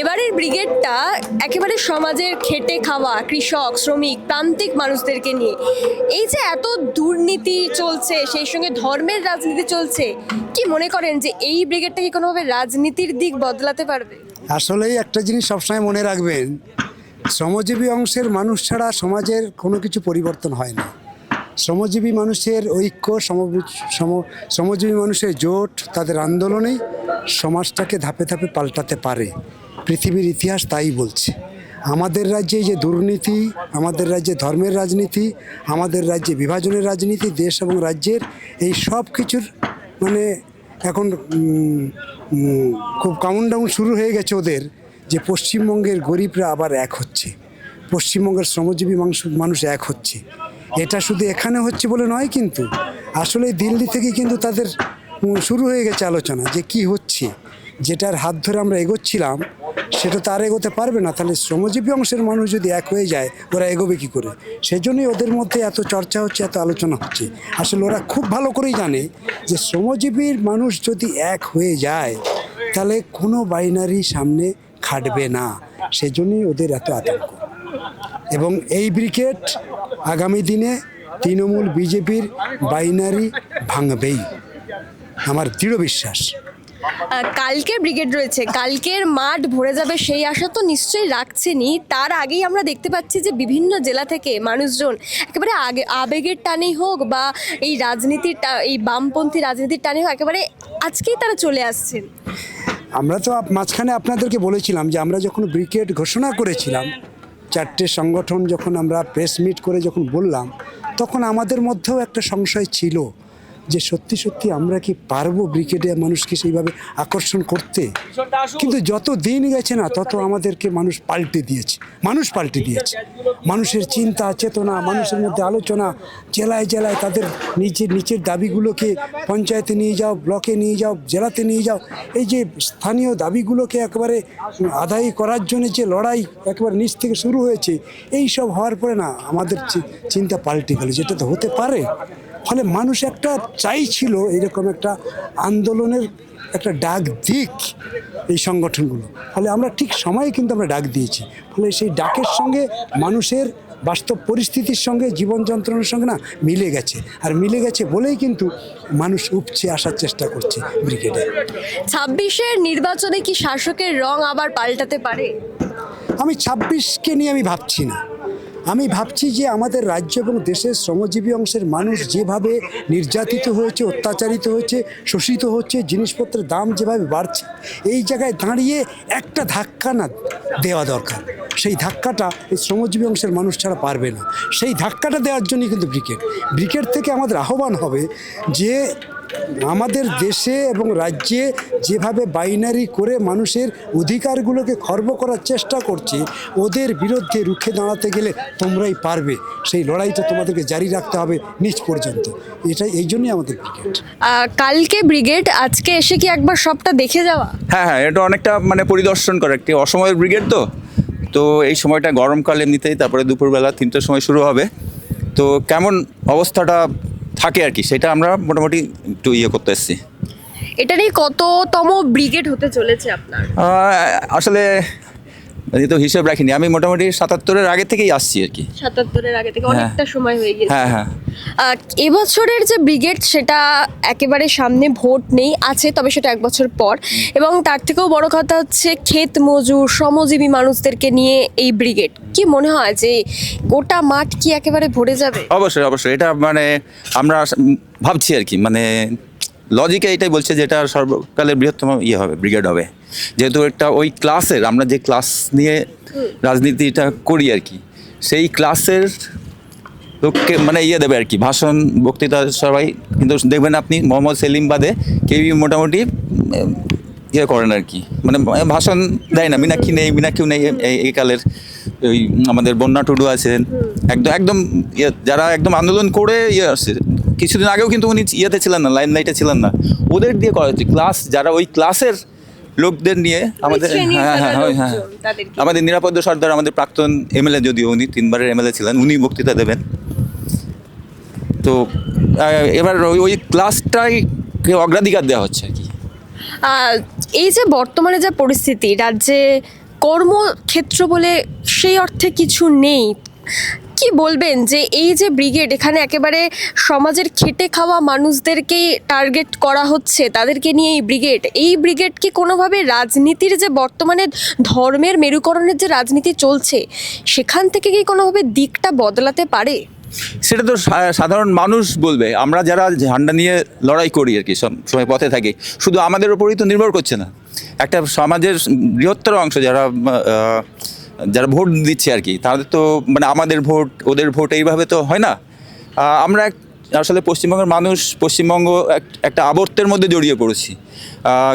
এবারের ব্রিগেডটা একেবারে সমাজের খেটে খাওয়া, কৃষক, শ্রমিক, প্রান্তিক মানুষদেরকে নিয়ে। এই যে এত দুর্নীতি চলছে, সেই সঙ্গে ধর্মের রাজনীতি চলছে, কি মনে করেন যে এই ব্রিগেডটা কি কোনোভাবে রাজনীতির দিক বদলাতে পারবে? আসলেই একটা জিনিস সবসময় মনে রাখবেন, শ্রমজীবী অংশের মানুষ ছাড়া সমাজের কোনো কিছু পরিবর্তন হয় না। শ্রমজীবী মানুষের ঐক্য সম, শ্রমজীবী মানুষের জোট, তাদের আন্দোলনেই সমাজটাকে ধাপে ধাপে পাল্টাতে পারে। পৃথিবীর ইতিহাস তাই বলছে। আমাদের রাজ্যে যে দুর্নীতি, আমাদের রাজ্যে ধর্মের রাজনীতি, আমাদের রাজ্যে বিভাজনের রাজনীতি, দেশ এবং রাজ্যের এই সব কিছুর মানে এখন খুব কাউন্টডাউন শুরু হয়ে গেছে ওদের যে পশ্চিমবঙ্গের গরিবরা আবার এক হচ্ছে। পশ্চিমবঙ্গের শ্রমজীবী মানুষ মানুষ এক হচ্ছে। এটা শুধু এখানে হচ্ছে বলে নয় কিন্তু আসলে দিল্লি থেকে কিন্তু তাদের শুরু হয়ে গেছে আলোচনা যে কি হচ্ছে। যেটার হাত ধরে আমরা এগোচ্ছিলাম সেটা তো আর এগোতে পারবে না। তাহলে শ্রমজীবী অংশের মানুষ যদি এক হয়ে যায়, ওরা এগোবে কী করে? সেজন্যই ওদের মধ্যে এত চর্চা হচ্ছে, এত আলোচনা হচ্ছে। আসলে ওরা খুব ভালো করেই জানে যে শ্রমজীবীর মানুষ যদি এক হয়ে যায়, তাহলে কোনো বাইনারি সামনে খাটবে না। সেজন্যই ওদের এত আতঙ্ক। এবং এই ব্রিগেড আগামী দিনে তৃণমূল বিজেপির বাইনারি ভাঙবেই। আমার দৃঢ় বিশ্বাস। আহ, কালকের ব্রিগেড রয়েছে কালকের মাঠ ভরে যাবে সেই আশা তো নিশ্চয়ই রাখছেনই। তার আগেই আমরা দেখতে পাচ্ছি যে বিভিন্ন জেলা থেকে মানুষজন একেবারে আগে আবেগের টানেই হোক বা এই রাজনীতির এই বামপন্থী রাজনীতির টানে হোক একেবারে আজকেই তারা চলে আসছেন। আমরা তো মাঝখানে আপনাদেরকে বলেছিলাম যে আমরা যখন ব্রিগেড ঘোষণা করেছিলাম চারটে সংগঠন যখন আমরা প্রেস মিট করে যখন বললাম তখন আমাদের মধ্যেও একটা সংশয় ছিল। যে সত্যি সত্যি আমরা কি পারব ব্রিগেডে মানুষকে সেইভাবে আকর্ষণ করতে? কিন্তু যত দিন গেছে না তত আমাদেরকে মানুষ পাল্টে দিয়েছে। মানুষ পাল্টে দিয়েছে। মানুষের চিন্তা চেতনা মানুষের মধ্যে আলোচনা জেলায় জেলায় তাদের নিচের নিচের দাবিগুলোকে পঞ্চায়েতে নিয়ে যাও ব্লকে নিয়ে যাও জেলাতে নিয়ে যাও এই যে স্থানীয় দাবিগুলোকে একবারে আদায় করার জন্য যে লড়াই একবার নিচ থেকে শুরু হয়েছে এই সব হওয়ার পরে না আমাদের চিন্তা পাল্টে গেল। যেটা তো হতে পারে। ফলে মানুষ একটা চাইছিল এরকম একটা আন্দোলনের একটা ডাক দিক এই সংগঠনগুলো। ফলে আমরা ঠিক সময়ে কিন্তু আমরা ডাক দিয়েছি। ফলে সেই ডাকের সঙ্গে মানুষের বাস্তব পরিস্থিতির সঙ্গে জীবন যন্ত্রণার সঙ্গে না মিলে গেছে। আর মিলে গেছে বলেই কিন্তু মানুষ উপচে আসার চেষ্টা করছে ব্রিগেডে। ছাব্বিশের নির্বাচনে কি শাসকের রং আবার পাল্টাতে পারে? আমি ছাব্বিশকে নিয়ে আমি ভাবছি না। আমি ভাবছি যে আমাদের রাজ্য এবং দেশের শ্রমজীবী অংশের মানুষ যেভাবে নির্যাতিত হয়েছে, অত্যাচারিত হয়েছে, শোষিত হচ্ছে, জিনিসপত্রের দাম যেভাবে বাড়ছে, এই জায়গায় দাঁড়িয়ে একটা ধাক্কা না দেওয়া দরকার। সেই ধাক্কাটা এই শ্রমজীবী অংশের মানুষ ছাড়া পারবে না। সেই ধাক্কাটা দেওয়ার জন্যই কিন্তু ব্রিকেট। ব্রিকেট থেকে আমাদের আহ্বান হবে যে আমাদের দেশে এবং রাজ্যে যেভাবে বাইনারি করে মানুষের অধিকারগুলোকে খর্ব করার চেষ্টা করছে ওদের বিরুদ্ধে রুখে দাঁড়াতে গেলে তোমরাই পারবে। সেই লড়াইটা তোমাদেরকে জারি রাখতে হবে নিচ পর্যন্ত। এটাই এই জন্যই আমাদের ক্রিকেট কালকে ব্রিগেড আজকে এসে কি একবার সবটা দেখে যাওয়া? হ্যাঁ হ্যাঁ এটা অনেকটা মানে পরিদর্শন করে। একটি অসময়ের ব্রিগেড তো। তো এই সময়টা গরমকালে নিতেই তারপরে দুপুরবেলা তিনটের সময় শুরু হবে। তো কেমন অবস্থাটা থাকে আর কি সেটা আমরা মোটামুটি একটু ইয়ে করতে এসেছি। এটা নিয়ে কততম ব্রিগেড হতে চলেছে আপনার? আসলে এই তো হিসেব রাখিনি। আমি মোটামুটি সাতাত্তরের আগে থেকেই আসছি আর কি। সাতাত্তরের আগে থেকে অনেকটা সময় হয়ে গেছে হ্যাঁ হ্যাঁ। এবছরের যে ব্রিগেড সেটা একেবারে সামনে ভোট নেই আছে তবে সেটা এক বছর পর। এবং তার থেকেও বড় কথা হচ্ছে ক্ষেত মজুর শ্রমজীবী মানুষদেরকে নিয়ে এই ব্রিগেড। কি মনে হয় যে গোটা মাঠ কি একেবারে ভরে যাবে? অবশ্যই অবশ্যই। এটা মানে আমরা ভাবছি আর কি। মানে লজিকে এটাই বলছে যে এটা সর্বকালের বৃহত্তম ইয়ে হবে ব্রিগেড হবে। যেহেতু একটা ওই ক্লাসের আমরা যে ক্লাস নিয়ে রাজনীতিটা করি আর কি, সেই ক্লাসের লোককে মানে ইয়ে দেবে আর কি, ভাষণ, বক্তৃতা সবাই, কিন্তু দেখবেন আপনি মোহাম্মদ সেলিম বাদে কেউই মোটামুটি ইয়ে করেন আর কি মানে ভাষণ দেয় না, মিনাক্ষী নেই, মিনাক্ষীও নেই এই- এই কালের, ওই আমাদের বন্যা টুডু আছেন, একদম একদম ইয়ে যারা একদম আন্দোলন করে ইয়ে আসছে কিছুদিন আগেও কিন্তু উনি ইয়েতে ছিলেন না লাইন লাইটে ছিলেন না। ওদের দিয়ে করা হচ্ছে ক্লাস যারা ওই ক্লাসের লোকদের নিয়ে আমাদের হ্যাঁ হ্যাঁ হ্যাঁ। হ্যাঁ আমাদের নিরাপদ সর্দার আমাদের প্রাক্তন এমএলএ যদিও উনি তিনবারের এমএলএ ছিলেন উনি বক্তৃতা দেবেন। তো এবার ওই ওই ক্লাসটাই অগ্রাধিকার দেওয়া হচ্ছে আর কি। এই যে বর্তমানে যা পরিস্থিতি রাজ্যে কর্মক্ষেত্র বলে সেই অর্থে কিছু নেই। কি বলবেন যে এই যে ব্রিগেড এখানে একেবারে সমাজের খেটে খাওয়া মানুষদেরকেই টার্গেট করা হচ্ছে, তাদেরকে নিয়ে এই ব্রিগেড এই ব্রিগেড কি কোনোভাবে রাজনীতির যে বর্তমানে ধর্মের মেরুকরণের যে রাজনীতি চলছে, সেখান থেকে কি কোনোভাবে দিকটা বদলাতে পারে? সেটা তো সাধারণ মানুষ বলবে, আমরা যারা ঝান্ডা নিয়ে লড়াই করি আর কি সময় পথে থাকি, শুধু আমাদের উপরই তো নির্ভর করছে না। একটা সমাজের বৃহত্তর অংশ যারা যারা ভোট দিচ্ছে আর কি, তাদের তো মানে আমাদের ভোট, ওদের ভোট এইভাবে তো হয় না। আমরা আসলে পশ্চিমবঙ্গের মানুষ, পশ্চিমবঙ্গ এক- একটা আবর্তের মধ্যে জড়িয়ে পড়েছি।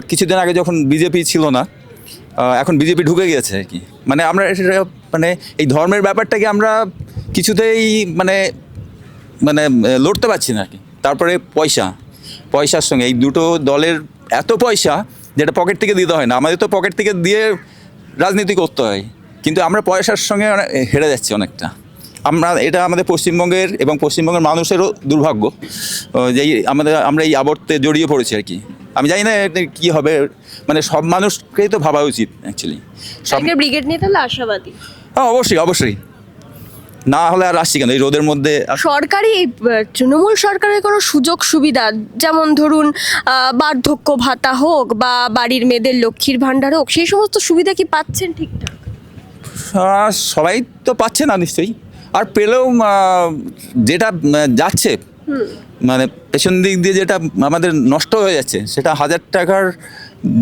কিছুদিন আগে যখন বিজেপি ছিল না এখন বিজেপি ঢুকে গেছে আর কি। মানে আমরা মানে এই ধর্মের ব্যাপারটাকে আমরা কিছুতেই মানে মানে লড়তে পারছি না আর কি। তারপরে পয়সা, পয়সার সঙ্গে এই দুটো দলের এত পয়সা, যেটা পকেট থেকে দিতে হয় না। আমাদের তো পকেট থেকে দিয়ে রাজনীতি করতে হয়। কিন্তু আমরা পয়সার সঙ্গে হেরে যাচ্ছি অনেকটা। আমরা এটা আমাদের পশ্চিমবঙ্গের এবং পশ্চিমবঙ্গের মানুষেরও দুর্ভাগ্য যে আমাদের আমরা এই আবর্তে জড়িয়ে পড়েছি আর কি। আমি জানি না কী হবে মানে সব মানুষকেই তো ভাবা উচিত অ্যাকচুয়ালি সব কালকে ব্রিগেড নিয়ে তাহলে আশাবাদী? হ্যাঁ অবশ্যই অবশ্যই। না হলে আর আসছি কেন? এই রোদের মধ্যে সরকারি তৃণমূল সরকারের কোনো সুযোগ সুবিধা যেমন ধরুন বার্ধক্য ভাতা হোক বা বাড়ির মেয়েদের লক্ষ্মীর ভাণ্ডার হোক সেই সমস্ত সুবিধা কি পাচ্ছেন ঠিকঠাক? সবাই তো পাচ্ছে না নিশ্চয়ই। আর পেলেও যেটা যাচ্ছে মানে পেছন দিক দিয়ে যেটা আমাদের নষ্ট হয়ে যাচ্ছে সেটা হাজার টাকার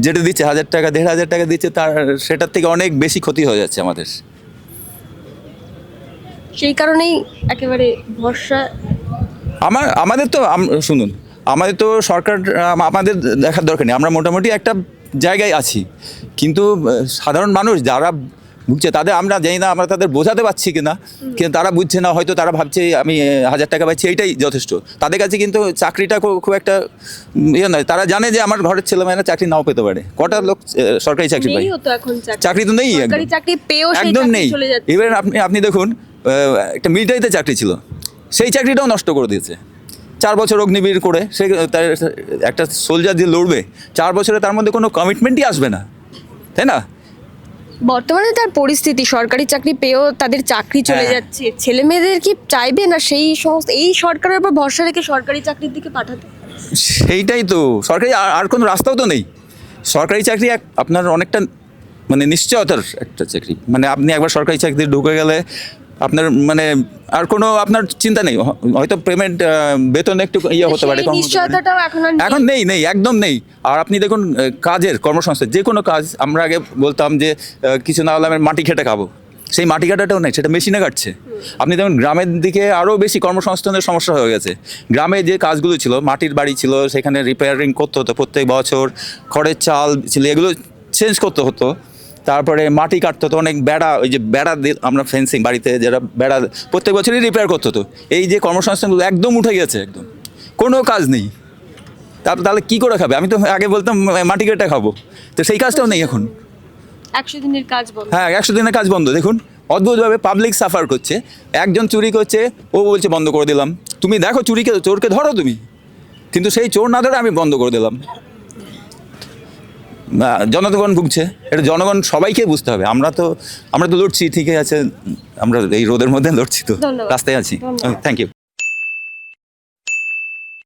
যেটা দিচ্ছে হাজার টাকা দেড় হাজার টাকা দিচ্ছে তার সেটার থেকে অনেক বেশি ক্ষতি হয়ে যাচ্ছে আমাদের। সেই কারণেই একেবারে ভরসা। আমার আমাদের তো শুনুন আমাদের তো সরকার আমাদের দেখার দরকার নেই। আমরা মোটামুটি একটা জায়গায় আছি। কিন্তু সাধারণ মানুষ যারা বুঝছে? তাদের আমরা জানি না আমরা তাদের বোঝাতে পারছি কিনা কিন্তু তারা বুঝছে না হয়তো তারা ভাবছে আমি হাজার টাকা পাচ্ছি এইটাই যথেষ্ট। তাদের কাছে কিন্তু চাকরিটা খুব একটা ইয়ে নয়। তারা জানে যে আমার ঘরের ছেলেমেয়েরা চাকরি নাও পেতে পারে। কটা লোক সরকারি চাকরি পায়? চাকরি। তো নেই একদম। নেই। এবার আপনি আপনি দেখুন একটা মিলিটারিতে চাকরি ছিল। সেই চাকরিটাও নষ্ট করে দিয়েছে। চার বছর অগ্নিবীর করে সে তার একটা সোলজার যে লড়বে। চার বছরে তার মধ্যে কোনো কমিটমেন্টই আসবে না। তাই না? বর্তমানে তার পরিস্থিতি সরকারি চাকরি পেয়েও তাদের চাকরি চলে হ্যাঁ। যাচ্ছে। ছেলে মেয়েদের কি চাইবে না সেই সমস্ত এই সরকারের উপর ভরসা রেখে সরকারি চাকরির দিকে পাঠাতে? সেইটাই তো সরকারি আর আর কোনো রাস্তাও তো নেই। সরকারি চাকরি এক আপনার অনেকটা মানে নিশ্চয়তার একটা চাকরি। মানে আপনি একবার সরকারি চাকরি ঢুকে গেলে আপনার মানে আর কোনো আপনার চিন্তা নেই হয়তো পেমেন্ট বেতন একটু ইয়ে হতে পারে এখন নেই। নেই নেই একদম নেই। আর আপনি দেখুন কাজের কর্মসংস্থান যে কোনো কাজ আমরা আগে বলতাম যে কিছু না হলে আমি মাটি খেটে খাব। সেই মাটি কাটাটাও নেই সেটা মেশিনে কাটছে। আপনি দেখুন গ্রামের দিকে আরও বেশি কর্মসংস্থানের সমস্যা হয়ে গেছে। গ্রামে যে কাজগুলো ছিল মাটির বাড়ি ছিল সেখানে রিপেয়ারিং করতে হতো প্রত্যেক বছর খড়ের চাল ছিল এগুলো চেঞ্জ করতে হতো। তারপরে মাটি কাটতো তো অনেক বেড়া ওই যে বেড়া দিয়ে আমরা ফেন্সিং বাড়িতে যারা বেড়া প্রত্যেক বছরই রিপেয়ার করতো তো। এই যে কর্মসংস্থানগুলো একদম উঠে গেছে একদম। কোনো কাজ নেই। তারপর তাহলে কী করে খাবে? আমি তো আগে বলতাম মাটি কেটে খাব। তো সেই কাজটাও নেই এখন। একশো দিনের কাজ বন্ধ। হ্যাঁ একশো দিনের কাজ বন্ধ। দেখুন অদ্ভুতভাবে পাবলিক সাফার করছে। একজন চুরি করছে ও বলছে বন্ধ করে দিলাম। তুমি দেখো চুরিকে চোরকে ধরো তুমি। কিন্তু সেই চোর না ধরে আমি বন্ধ করে দিলাম। জনগণ ভুগছে। এটা জনগণ সবাইকে বুঝতে হবে। আমরা তো আমরা তো লড়ছি ঠিকই আছে। আমরা এই রোদের মধ্যে লড়ছি তো। রাস্তায় আছি। Thank you